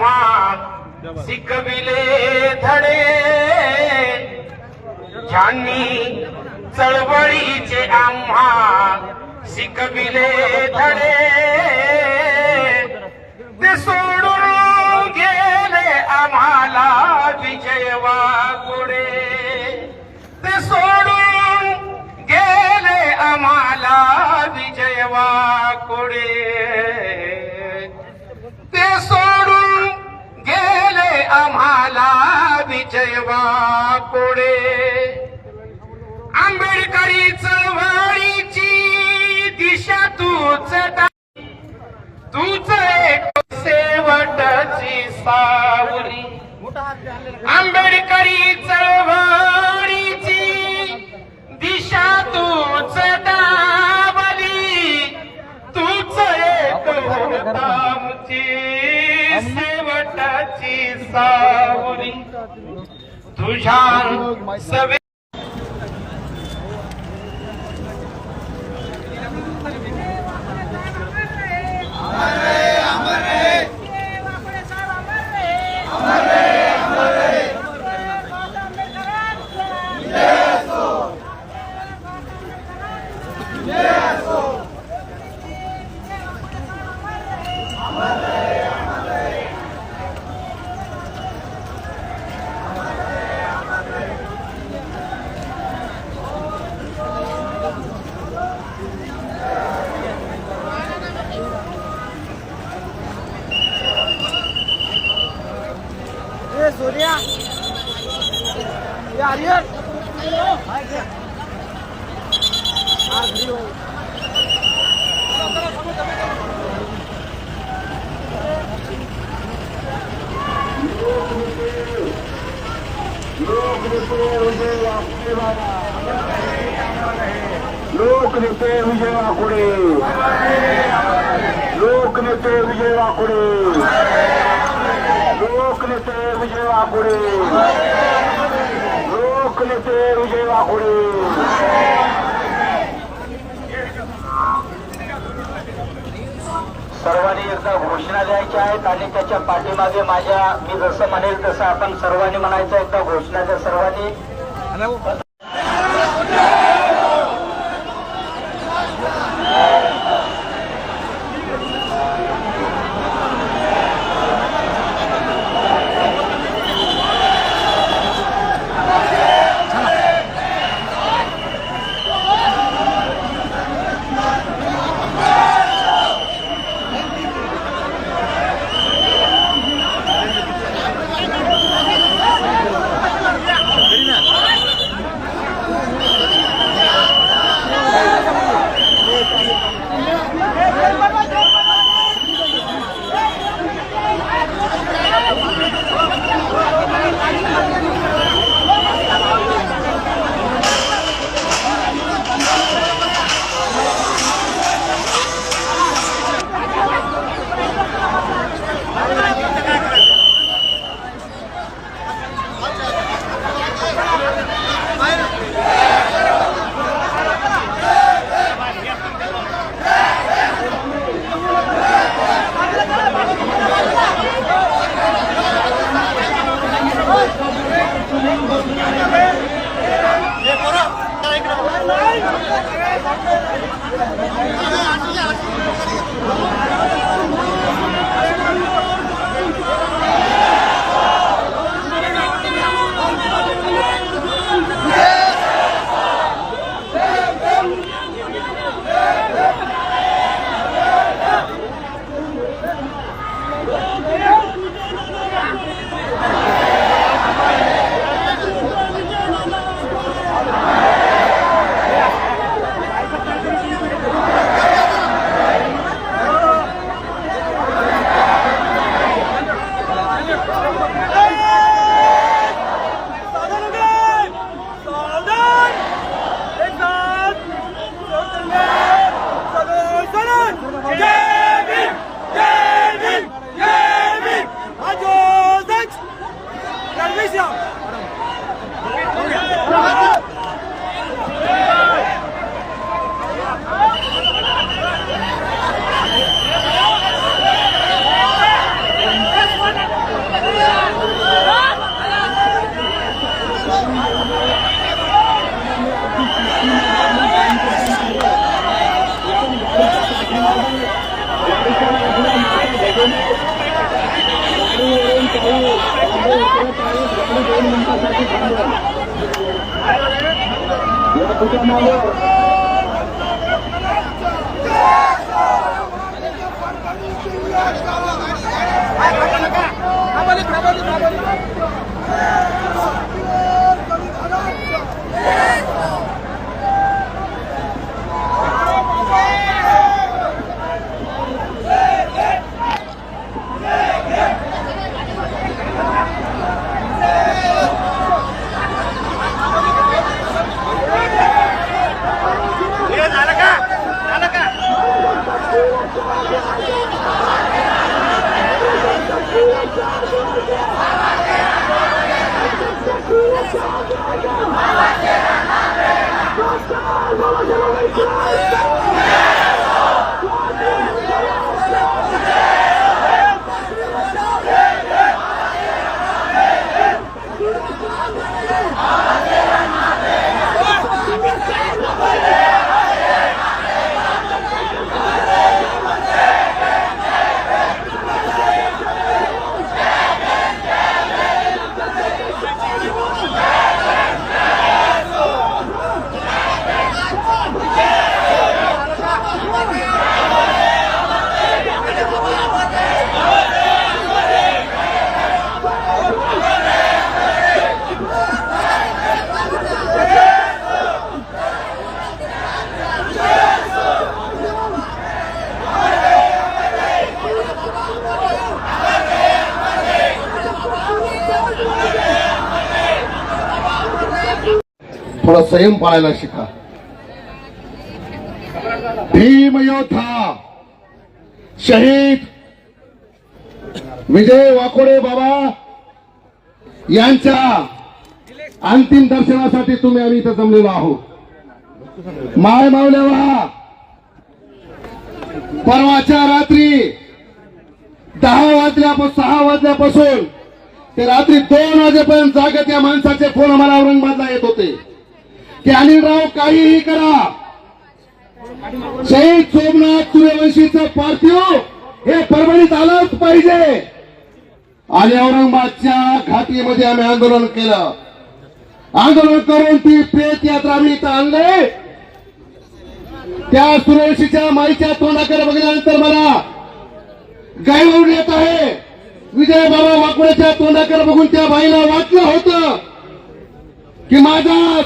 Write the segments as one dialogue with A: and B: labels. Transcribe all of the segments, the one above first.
A: ज्यांनी शिकविले धडे. ज्यांनी चळवळीचे आम्हा शिकविले धडे. जयवा कोडे. आंबेडकरी चळवळीची दिशा तूच तूच एक शेवटची सावली. आंबेडकरी चळवळीची दिशा तूच दावली. तूच एक होता आमची शेवटाची तुझ्या
B: लोकनेते विजय वाकुडे. लोकनेते विजय वाकुडे. लोकनेते विजय वाकुडे. लोकनेते विजय वाकुडे सर्वांनी एकदा घोषणा द्यायच्या आहेत आणि त्याच्या पाठीमागे माझ्या मी जसं म्हणेल तसं आपण सर्वांनी म्हणायचं एकदा घोषणा द्या सर्वांनी. Thank you. Yes!
C: थोडा संयम पाळायला शिका. भीम योद्धा शहीद विजय वाकोडे बाबा यांच्या अंतिम दर्शनासाठी तुम्ही आम्ही इथं जमलेलो आहोत. माय मावल्यावा परवाच्या रात्री दहा वाजल्यापासून सहा वाजल्यापासून ते रात्री दोन वाजेपर्यंत जागत या माणसाचे फोन आम्हाला औरंगाबादला येत होते. की काहीही करा. शहीद सोमनाथ सूर्यवंशीचं पार्थिव हे परभणीत आलंच पाहिजे. आणि औरंगाबादच्या घाटीमध्ये आम्ही आंदोलन केलं. आंदोलन करून ती प्रेत यात्रा आम्ही इथं आणले. त्या सूर्यवंशीच्या माईच्या तोंडाकडे बघितल्यानंतर मला गायवरून येत आहे. विजय बाबा वाकुळ्याच्या तोंडाकडे बघून त्या बाईला वाटलं होतं की माझा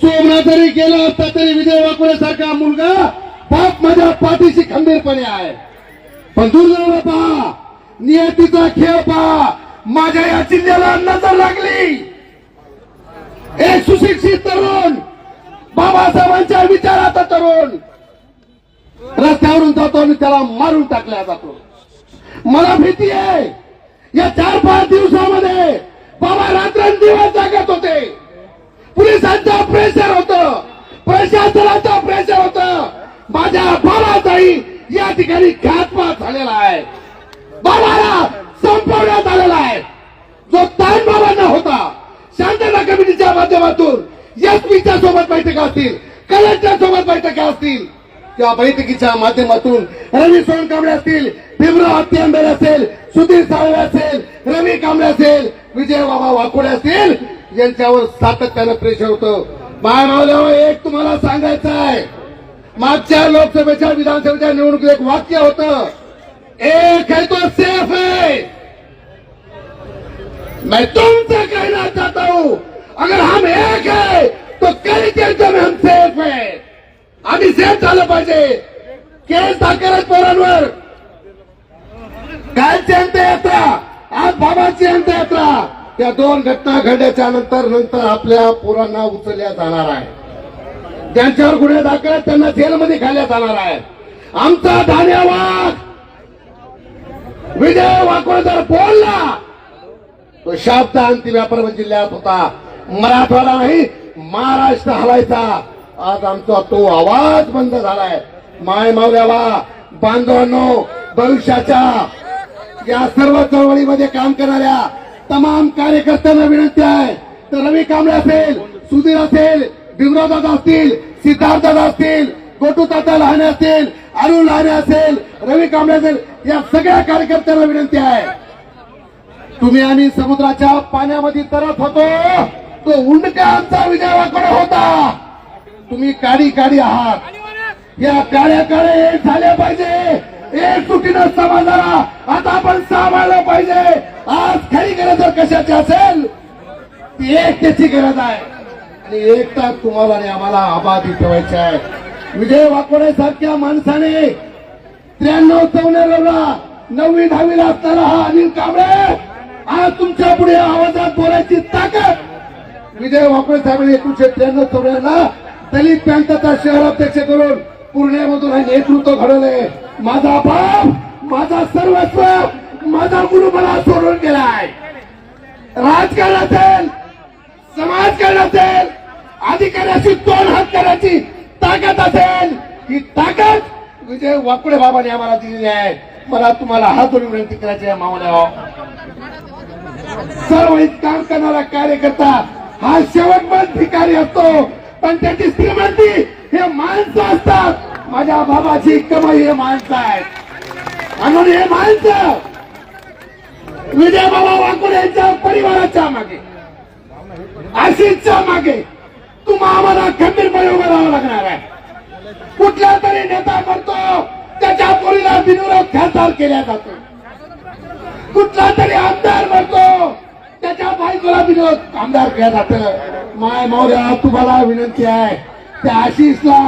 C: सोमना जरी गेला असता तरी विजय वाकुळ्यासारखा मुलगा बाप माझ्या पाठीशी खंबीरपणे आहे. पण दुर्दैव पहा नियतीचा खेळ पहा. माझ्या या जिल्ह्याला नजर लागली. एक सुशिक्षित तरुण बाबासाहेबांच्या विचाराचा तरुण. रस्त्यावरून जातो आणि त्याला मारून टाकला जातो. मला भीती आहे या चार पाच दिवसामध्ये बाबा रात्रंदिवस जागत होते. पोलिसांचं प्रेशर होत. प्रशासनाचा प्रेशर होत. माझ्या बाबाचाही या ठिकाणी घातपात झालेला आहे. बाबाला संपवण्यात आलेला आहे. जो ताण बाबांना होता शांतता कमिटीच्या माध्यमातून एसपीच्या सोबत बैठका असतील कलेक्टर सोबत बैठका असतील किंवा बैठकीच्या माध्यमातून रवी सोनकांबळे असतील भीमराव हत्यांबेर असेल सुधीर साळवे असेल रवी कांबळे असेल विजय बाबा वाकोडे असतील यांच्यावर सातत्यानं प्रेशर होतं. मानवल्यावर एक तुम्हाला सांगायचं आहे. मागच्या लोकसभेच्या विधानसभेच्या निवडणुकीत एक वाक्य होतं. एक है तो सेफ है मैं तुमसे कहना चाहता हूं अगर हम एक है तो कई केंद्र में हम सेफ है। आम्ही सेफ झालं पाहिजे. केस दाखल पोरांवर. कालची अंत्ययात्रा आज बाबाची अंत्ययात्रा. त्या दोन घटना घडल्याच्या नंतर नंतर आपल्या पोरांना उचलल्या जाणार आहे ज्यांच्यावर गुन्हे दाखल आहेत, त्यांना जेलमध्ये घालण्यात जाणार आहे आमचा धान्यवाद! विजय वाकोळ जर बोलला तो शाब्द अंतिम व्यापार जिल्ह्यात होता. मराठवाडा नाही महाराष्ट्र हलायचा. आज आमचा तो आवाज बंद झालाय. माय मावल्याला बांधवांनो भविष्याच्या या सर्व चळवळीमध्ये काम करणाऱ्या तमाम कार्यकर्त्यांना विनंती आहे. तर रवी कांबळे असेल सुधीर असेल भीमरावदादा असतील सिद्धार्थदादा असतील गोटू ताता लहाने असतील अरुण लहाने असेल रवी कांबळे असेल या सगळ्या कार्यकर्त्यांना विनंती आहे. तुम्ही आम्ही समुद्राच्या पाण्यामध्ये तरत होतो. तो उंडका आमचा विजयाकडे होता. तुम्ही काडी काडी आहात. या काळ्या काळे झाल्या पाहिजे. एक चुकीनं समाजाला आता आपण सांभाळलं पाहिजे. आज खरी गरज जर कशाची असेल ती एकतेची गरज आहे. आणि एकता तुम्हाला आणि आम्हाला आबादी ठेवायची आहे. विजय वाकोडे सारख्या माणसाने त्र्याण्णव चौऱ्याण्णवला नववी दहावीला असताना हा अनिल कांबळे आज तुमच्यापुढे आवाजात बोलायची ताकद. विजय वाकोडे साहेबांनी एकोणीशे त्र्याण्णव चौऱ्याण्णवला दलित पॅंथरचा शहराध्यक्ष करून पूर्णेमधून हे नेतृत्व घडवले माझा बाप माझा सर्वस्व माझा गुरु मला सोडून गेलाय. राजकारण असेल समाजकारण असेल अधिकाऱ्याशी तोंड हात करायची ताकद असेल ही ताकद विजय वाकुडे बाबाने आम्हाला दिलेली आहे. मला तुम्हाला हात जोडून विनंती करायची आहे मावल्या सर्व काम करणारा कार्यकर्ता हा शेवटपर्यंत भिकारी असतो. पण त्याची श्रीमंती हे माणसं असतात. माझ्या बाबाची कमाई हे माणसं आहेत. म्हणून हे माणसं विजय बाबा वाकुड यांच्या परिवाराच्या मागे आशिषच्या मागे. तुम्हा आम्हाला खंबीरपणे उभं राहावं लागणार आहे. कुठला तरी नेता म्हणतो त्याच्या पोरीला बिनविरोध खासदार केल्या जातो. कुठला तरी आमदार म्हणतो त्याच्या बायकोला विरोध आमदार केला जात. माय मौर्या तुम्हाला विनंती आहे त्या आशिषला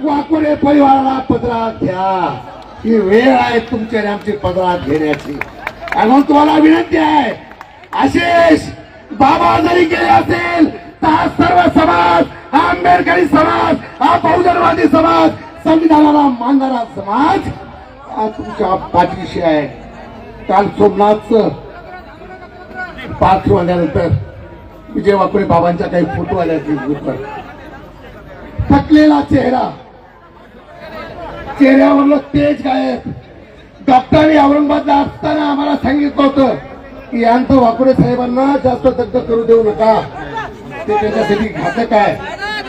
C: वाकोडे परिवाराला पदरात घ्या. ही वेळ आहे तुमच्या आणि आमची पदरात घेण्याची. आणि म्हणून तुम्हाला विनंती आहे आशिष बाबा जरी गेले असेल तर हा सर्व समाज हा आंबेडकरी समाज हा बहुजनवादी समाज संविधानाला मानणारा समाज हा तुमच्या पाठीशी आहे. काल सोमनाथचं पार्थिव आल्यानंतर विजय वाकुळे बाबांच्या काही फोटो आल्या फेसबुकवर थकलेला चेहरा चेहऱ्यावरलं तेज गायब. डॉक्टरांनी औरंगाबादला असताना आम्हाला सांगितलं होतं की यांचं वाकुडे साहेबांना जास्त दग्ध करू देऊ नका. ते त्याच्यासाठी घातक आहे.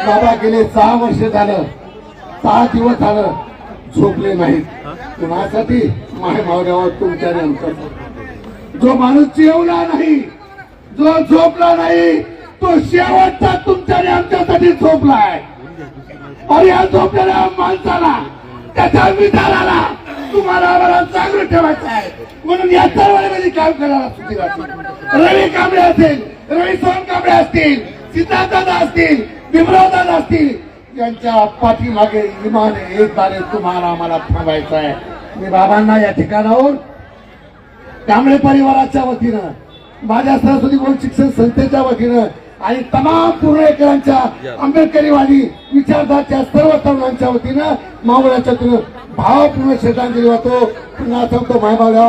C: बाबा गेले सहा वर्ष झालं. सहा दिवस झालं झोपले नाहीत. कुणासाठी माझ्या मावऱ्यावर तुमच्या आणि जो माणूस जेवला नाही जो झोपला नाही तो शेवटचा तुमच्याने आणि आमच्यासाठी झोपलाय. अरे या झोपलेल्या माणसाला त्याचा विचार आला तुम्हाला आम्हाला जागृत ठेवायचं आहे. म्हणून या चळवळीमध्ये काम करायला सुट्टी राहते रवी कांबळे असेल रवी सोन कांबळे असतील सिद्धार्थदादा असतील भीमरावदादा असतील यांच्या पाठीमागे इमान एक बारे तुम्हाला आम्हाला थांबायचं आहे. मी बाबांना या ठिकाणावर कांबळे परिवाराच्या वतीनं माझ्या सरस्वती गोल शिक्षण संस्थेच्या वतीनं आणि तमाम पूर्णेकरांच्या आंबेडकरीवादी विचारधारच्या सर्व तरुणांच्या वतीनं मावळ्याच्या वतीनं भावपूर्ण श्रद्धांजली वाहतो. पुन्हा सांगतो मायबावल्या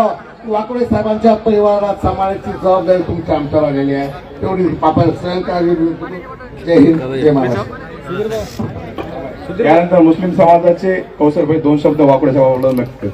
C: वाकोडे साहेबांच्या परिवाराला सांभाळण्याची जबाबदारी तुमच्या आमच्यावर आलेली आहे. तेवढी आपण सहकार्य जय हिंद जय महाराष्ट्र.
D: त्यानंतर मुस्लिम समाजाचे कौशलभाई दोन शब्द वाकडे साहेबांना व्यक्त